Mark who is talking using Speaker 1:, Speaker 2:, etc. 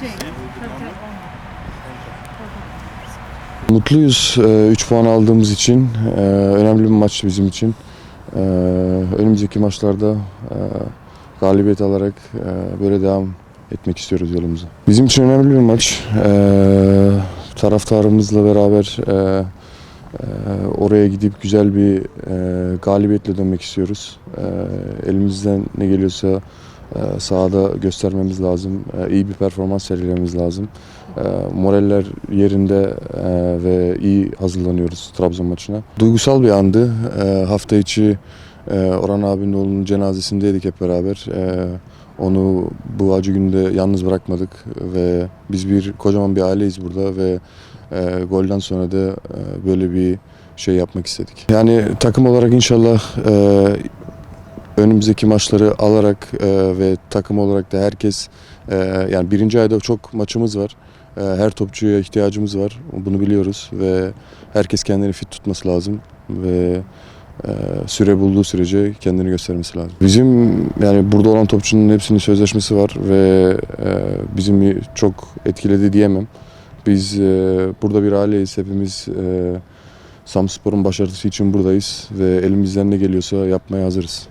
Speaker 1: şey.
Speaker 2: Mutluyuz 3 puan aldığımız için. Ee, Önemli bir maç bizim için. Ee, Önümüzdeki maçlarda e, galibiyet alarak e, böyle devam etmek istiyoruz yolumuza. Bizim için önemli bir maç. Taraftarımızla beraber e, e, oraya gidip güzel bir e, galibiyetle dönmek istiyoruz. E, Elimizden ne geliyorsa e, sahada göstermemiz lazım. E, iyi bir performans sergilememiz lazım. E, moraller yerinde e, ve iyi hazırlanıyoruz Trabzon maçına. Duygusal bir andı. Hafta içi e, Orhan abinin oğlunun cenazesindeydik hep beraber. Onu bu acı günde yalnız bırakmadık ve biz bir kocaman bir aileyiz burada ve e, golden sonra da böyle bir şey yapmak istedik. Yani takım olarak inşallah önümüzdeki maçları alarak e, ve takım olarak da herkes e, yani birinci ayda çok maçımız var. E, her topçuya ihtiyacımız var. Bunu biliyoruz ve herkes kendini fit tutması lazım ve e, süre bulduğu sürece kendini göstermesi lazım. Bizim yani burada olan topçunun hepsinin sözleşmesi var ve e, bizim çok etkiledi diyemem. Biz e, burada bir aileyiz. Hepimiz e, Samspor'un başarısı için buradayız ve elimizden ne geliyorsa yapmaya hazırız.